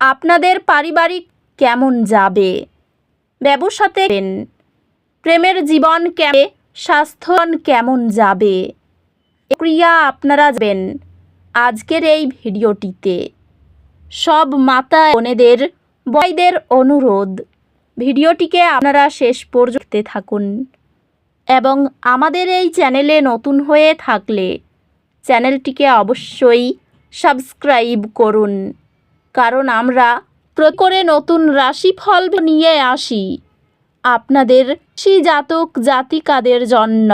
আপনাদের পারিবারিক কেমন যাবে? ব্যবসাতে প্রেমের জীবন কেমন? স্বাস্থ্য কেমন যাবে? ক্রিয়া আপনারা যাবেন আজকের এই ভিডিওটিতে। সব মাতা বোনেদের বয়দের অনুরোধ, ভিডিওটিকে আপনারা শেষ পর্যন্ত থাকুন। এবং আমাদের এই চ্যানেলে নতুন হয়ে থাকলে চ্যানেলটিকে অবশ্যই সাবস্ক্রাইব করুন। কারণ আমরা করে নতুন রাশিফল নিয়ে আসি। আপনাদের জাতক জাতিকাদের জন্য।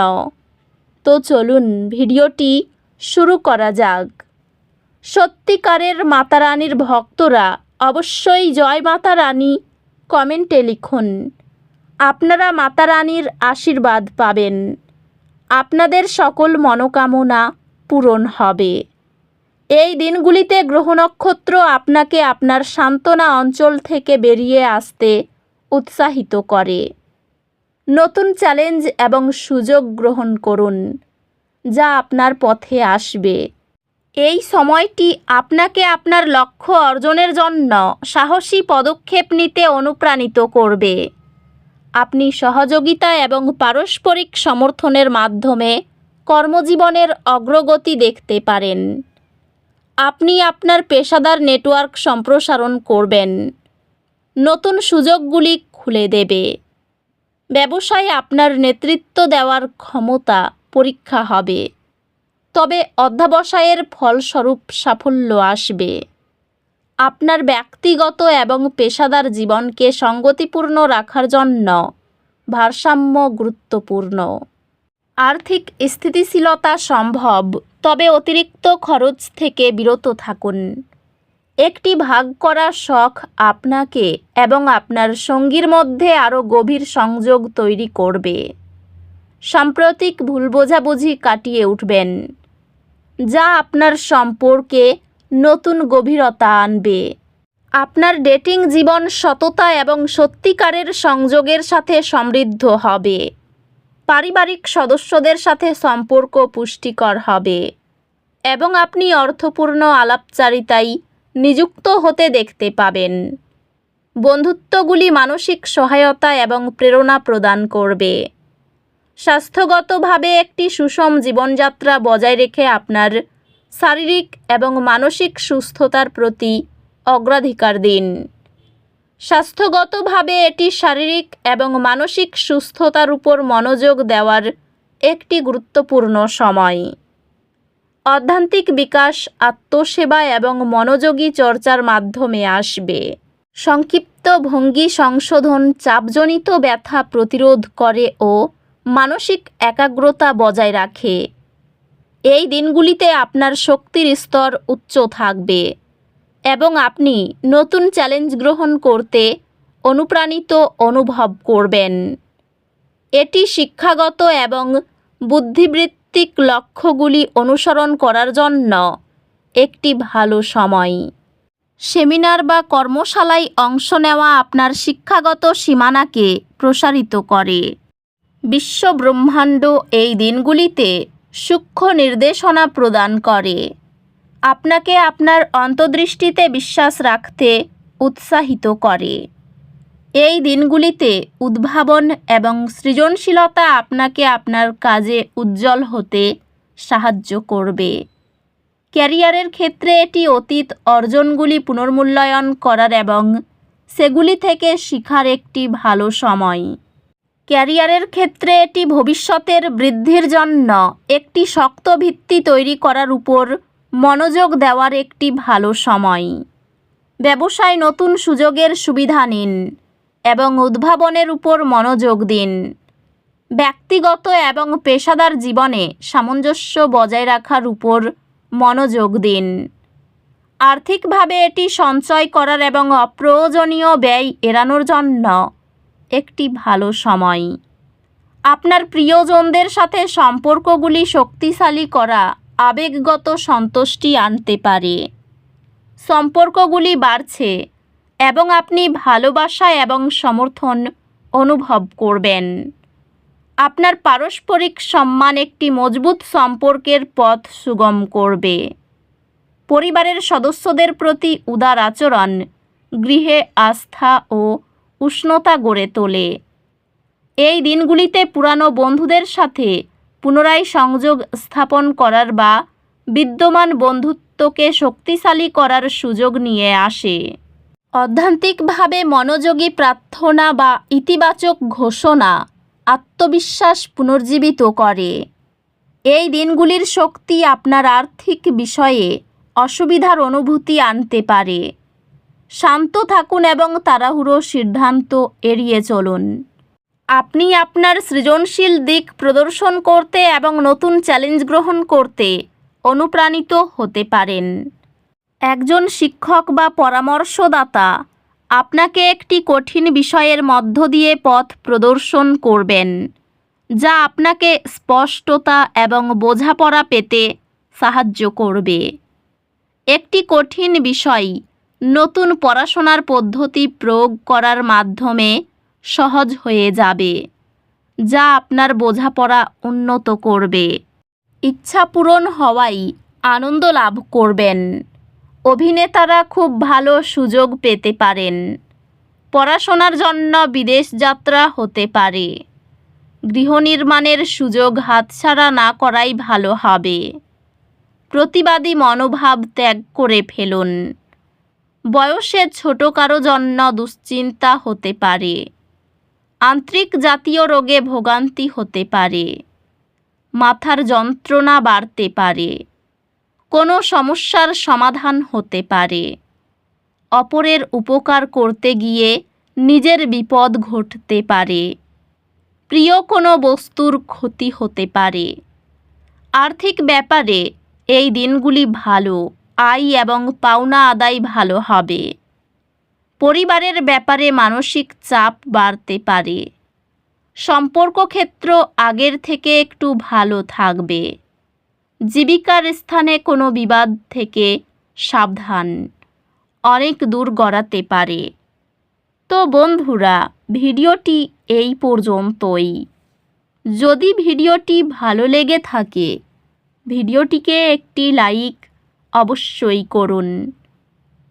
তো চলুন ভিডিওটি শুরু করা যাক। সত্যিকারের মাতারানীর ভক্তরা অবশ্যই জয় মাতা রানী কমেন্টে লিখুন। আপনারা মাতা রানীর আশীর্বাদ পাবেন। আপনাদের সকল মনোকামনা পূরণ হবে। এই দিনগুলিতে গ্রহ নক্ষত্র আপনাকে আপনার সান্ত্বনা অঞ্চল থেকে বেরিয়ে আসতে উৎসাহিত করে। নতুন চ্যালেঞ্জ এবং সুযোগ গ্রহণ করুন, যা আপনার পথে আসবে। এই সময়টি আপনাকে আপনার লক্ষ্য অর্জনের জন্য সাহসী পদক্ষেপ নিতে অনুপ্রাণিত করবে। আপনি সহযোগিতা এবং পারস্পরিক সমর্থনের মাধ্যমে কর্মজীবনের অগ্রগতি দেখতে পারেন। আপনি আপনার পেশাদার নেটওয়ার্ক সম্প্রসারণ করবেন। নতুন সুযোগগুলি খুলে দেবে। ব্যবসায় আপনার নেতৃত্ব দেওয়ার ক্ষমতা পরীক্ষা হবে। তবে অধ্যাবসায়ের ফলস্বরূপ সাফল্য আসবে। আপনার ব্যক্তিগত এবং পেশাদার জীবনকে সঙ্গতিপূর্ণ রাখার জন্য ভারসাম্য গুরুত্বপূর্ণ। আর্থিক স্থিতিশীলতা সম্ভব। তবে অতিরিক্ত খরচ থেকে বিরত থাকুন। একটি ভাগ করা শখ আপনাকে এবং আপনার সঙ্গীর মধ্যে আরও গভীর সংযোগ তৈরি করবে। সাম্প্রতিক ভুল বোঝাবুঝি কাটিয়ে উঠবেন, যা আপনার সম্পর্কে নতুন গভীরতা আনবে। আপনার ডেটিং জীবন সততা এবং সত্যিকারের সংযোগের সাথে সমৃদ্ধ হবে। পারিবারিক সদস্যদের সাথে সম্পর্ক পুষ্টিকর হবে এবং আপনি অর্থপূর্ণ আলাপচারিতায় নিযুক্ত হতে দেখতে পাবেন। বন্ধুত্বগুলি মানসিক সহায়তা এবং প্রেরণা প্রদান করবে। স্বাস্থ্যগতভাবে একটি সুষম জীবনযাত্রা বজায় রেখে আপনার শারীরিক এবং মানসিক সুস্থতার প্রতি অগ্রাধিকার দিন। স্বাস্থ্যগতভাবে এটি শারীরিক এবং মানসিক সুস্থতার উপর মনোযোগ দেওয়ার একটি গুরুত্বপূর্ণ সময়। অধ্যান্তিক বিকাশ, আত্মসেবা এবং মনোযোগী চর্চার মাধ্যমে আসবে। সংক্ষিপ্ত ভঙ্গি সংশোধন চাপজনিত ব্যথা প্রতিরোধ করে ও মানসিক একাগ্রতা বজায় রাখে। এই দিনগুলিতে আপনার শক্তির স্তর উচ্চ থাকবে। এবং আপনি নতুন চ্যালেঞ্জ গ্রহণ করতে অনুপ্রাণিত অনুভব করবেন। এটি শিক্ষাগত এবং বুদ্ধিবৃত্তিক লক্ষ্যগুলি অনুসরণ করার জন্য একটি ভালো সময়। সেমিনার বা কর্মশালায় অংশ নেওয়া আপনার শিক্ষাগত সীমানাকে প্রসারিত করে। বিশ্ব ব্রহ্মাণ্ড এই দিনগুলিতে সূক্ষ্ম নির্দেশনা প্রদান করে। আপনাকে আপনার অন্তর্দৃষ্টিতে বিশ্বাস রাখতে উৎসাহিত করে। এই দিনগুলিতে উদ্ভাবন এবং সৃজনশীলতা আপনাকে আপনার কাজে উজ্জ্বল হতে সাহায্য করবে। ক্যারিয়ারের ক্ষেত্রে এটি অতীত অর্জনগুলি পুনর্মূল্যায়ন করার এবং সেগুলি থেকে শিখার একটি ভালো সময়। ক্যারিয়ারের ক্ষেত্রে এটি ভবিষ্যতের বৃদ্ধির জন্য একটি শক্ত ভিত্তি তৈরি করার উপর মনোযোগ দেওয়ার একটি ভালো সময়। ব্যবসায় নতুন সুযোগের সুবিধা নিন এবং উদ্ভাবনের উপর মনোযোগ দিন। ব্যক্তিগত এবং পেশাদার জীবনে সামঞ্জস্য বজায় রাখার উপর মনোযোগ দিন। আর্থিকভাবে এটি সঞ্চয় করার এবং অপ্রয়োজনীয় ব্যয় এড়ানোর জন্য একটি ভালো সময়। আপনার প্রিয়জনদের সাথে সম্পর্কগুলি শক্তিশালী করা আবেগগত সন্তুষ্টি আনতে পারে। সম্পর্কগুলি বাড়ছে এবং আপনি ভালোবাসা এবং সমর্থন অনুভব করবেন। আপনার পারস্পরিক সম্মান একটি মজবুত সম্পর্কের পথ সুগম করবে। পরিবারের সদস্যদের প্রতি উদার আচরণ গৃহে আস্থা ও উষ্ণতা গড়ে তোলে। এই দিনগুলিতে পুরানো বন্ধুদের সাথে পুনরায় সংযোগ স্থাপন করার বা বিদ্যমান বন্ধুত্বকে শক্তিশালী করার সুযোগ নিয়ে আসে। অধ্যান্তিকভাবে মনোযোগী প্রার্থনা বা ইতিবাচক ঘোষণা আত্মবিশ্বাস পুনর্জীবিত করে। এই দিনগুলির শক্তি আপনার আর্থিক বিষয়ে অসুবিধার অনুভূতি আনতে পারে। শান্ত থাকুন এবং তাড়াহুড়ো সিদ্ধান্ত এড়িয়ে চলুন। আপনি আপনার সৃজনশীল দিক প্রদর্শন করতে এবং নতুন চ্যালেঞ্জ গ্রহণ করতে অনুপ্রাণিত হতে পারেন। একজন শিক্ষক বা পরামর্শদাতা আপনাকে একটি কঠিন বিষয়ের মধ্য দিয়ে পথ প্রদর্শন করবেন, যা আপনাকে স্পষ্টতা এবং বোঝাপড়া পেতে সাহায্য করবে। একটি কঠিন বিষয় নতুন পড়াশোনার পদ্ধতি প্রয়োগ করার মাধ্যমে সহজ হয়ে যাবে, যা আপনার বোঝাপড়া উন্নত করবে। ইচ্ছা পূরণ হওয়াই আনন্দ লাভ করবেন। অভিনেতারা খুব ভালো সুযোগ পেতে পারেন। পড়াশোনার জন্য বিদেশ যাত্রা হতে পারে। গৃহ নির্মাণের সুযোগ হাতছাড়া না করাই ভালো হবে। প্রতিবাদী মনোভাব ত্যাগ করে ফেলুন। বয়সে ছোট কারও জন্য দুশ্চিন্তা হতে পারে। আন্ত্রিক জাতীয় রোগে ভোগান্তি হতে পারে। মাথার যন্ত্রণা বাড়তে পারে। কোনো সমস্যার সমাধান হতে পারে। অপরের উপকার করতে গিয়ে নিজের বিপদ ঘটতে পারে। প্রিয় কোনো বস্তুর ক্ষতি হতে পারে। আর্থিক ব্যাপারে এই দিনগুলি ভালো, আয় এবং পাওনা আদায় ভালো হবে। পরিবারের ব্যাপারে মানসিক চাপ বাড়তে পারে। সম্পর্ক ক্ষেত্র আগের থেকে একটু ভালো থাকবে। জীবিকার স্থানে কোনো বিবাদ থেকে সাবধান। অনেক দূর গড়াতে পারে। তো বন্ধুরা, ভিডিওটি এই পর্যন্তই। যদি ভিডিওটি ভালো লেগে থাকে, ভিডিওটিকে একটি লাইক অবশ্যই করুন।